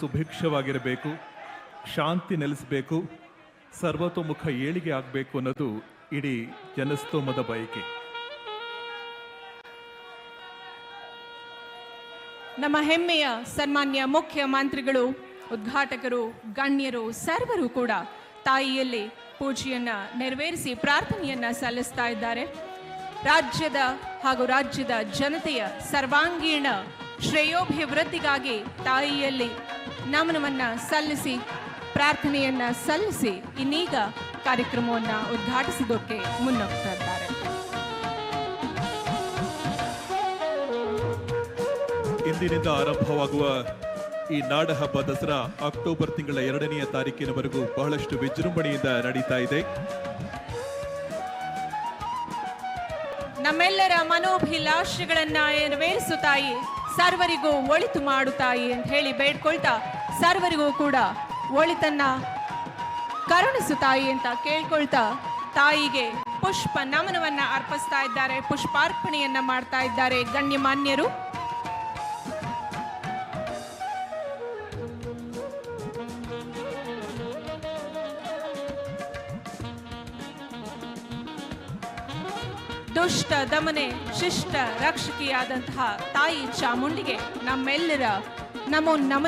ಸುಭಿಕ್ಷವಾಗಿರಬೇಕು ಶಾಂತಿ ನೆಲೆಸಬೇಕು, ಸರ್ವತೋಮುಖ ಏಳಿಗೆ ಆಗಬೇಕು ಅನ್ನೋದು ಇಡೀ ಜನಸ್ತೋಮದ ಬಯಕೆ. ನಮ್ಮ ಹೆಮ್ಮೆಯ, ಸನ್ಮಾನ್ಯ ಮುಖ್ಯಮಂತ್ರಿಗಳು ಉದ್ಘಾಟಕರು, ಗಣ್ಯರು, ಸರ್ವರು ಕೂಡ ತಾಯಿಯಲ್ಲಿ ಪೂಜೆಯನ್ನ ನೆರವೇರಿಸಿ ಪ್ರಾರ್ಥನೆಯನ್ನ ಸಲ್ಲಿಸ್ತಾ ಇದ್ದಾರೆ. ರಾಜ್ಯದ ಹಾಗೂ ರಾಜ್ಯದ ಜನತೆಯ ಸರ್ವಾಂಗೀಣ ಶ್ರೇಯೋಭಿವೃದ್ಧಿಗಾಗಿ ತಾಯಿಯಲ್ಲಿ ನಮನವನ್ನ ಸಲ್ಲಿಸಿ ಪ್ರಾರ್ಥನೆಯನ್ನ ಸಲ್ಲಿಸಿ ಇನ್ನೀಗ ಕಾರ್ಯಕ್ರಮವನ್ನ ಉದ್ಘಾಟಿಸಿದಕ್ಕೆ ಮುನ್ನೋಗ್ತಾ ಇದ್ದಾರೆ ಇಂದಿನಿಂದ ಆರಂಭವಾಗುವ ಈ ನಾಡಹಬ್ಬ ದಸರಾ ಅಕ್ಟೋಬರ್ ತಿಂಗಳ ಎರಡನೆಯ ತಾರೀಕಿನವರೆಗೂ ಬಹಳಷ್ಟು ವಿಜೃಂಭಣೆಯಿಂದ ನಡೀತಾ ಇದೆ. ನಮ್ಮೆಲ್ಲರ ಮನೋಭಿಲಾಷೆಗಳನ್ನ ನೆರವೇರಿಸು ತಾಯಿ. ಸರ್ವರಿಗೂ ಒಳಿತು ಮಾಡು ತಾಯಿ ಅಂತ ಹೇಳಿ ಬೇಡ್ಕೊಳ್ತಾ ಸರ್ವರಿಗೂ ಕೂಡ ಒಳಿತನ್ನ ಕರುಣಿಸು ತಾಯಿ ಅಂತ ಕೇಳ್ಕೊಳ್ತಾ ತಾಯಿಗೆ ಪುಷ್ಪ ನಮನವನ್ನ ಅರ್ಪಿಸ್ತಾ ಇದ್ದಾರೆ, ಪುಷ್ಪಾರ್ಪಣೆಯನ್ನ ಮಾಡ್ತಾ ಇದ್ದಾರೆ ಗಣ್ಯಮಾನ್ಯರು. ದುಷ್ಟ ದಮನೆ ಶಿಷ್ಟ ರಕ್ಷಕಿಯಾದಂತಹ ತಾಯಿ ಚಾಮುಂಡಿಗೆ ನಮ್ಮೆಲ್ಲರ ನಮೋ ನಮನ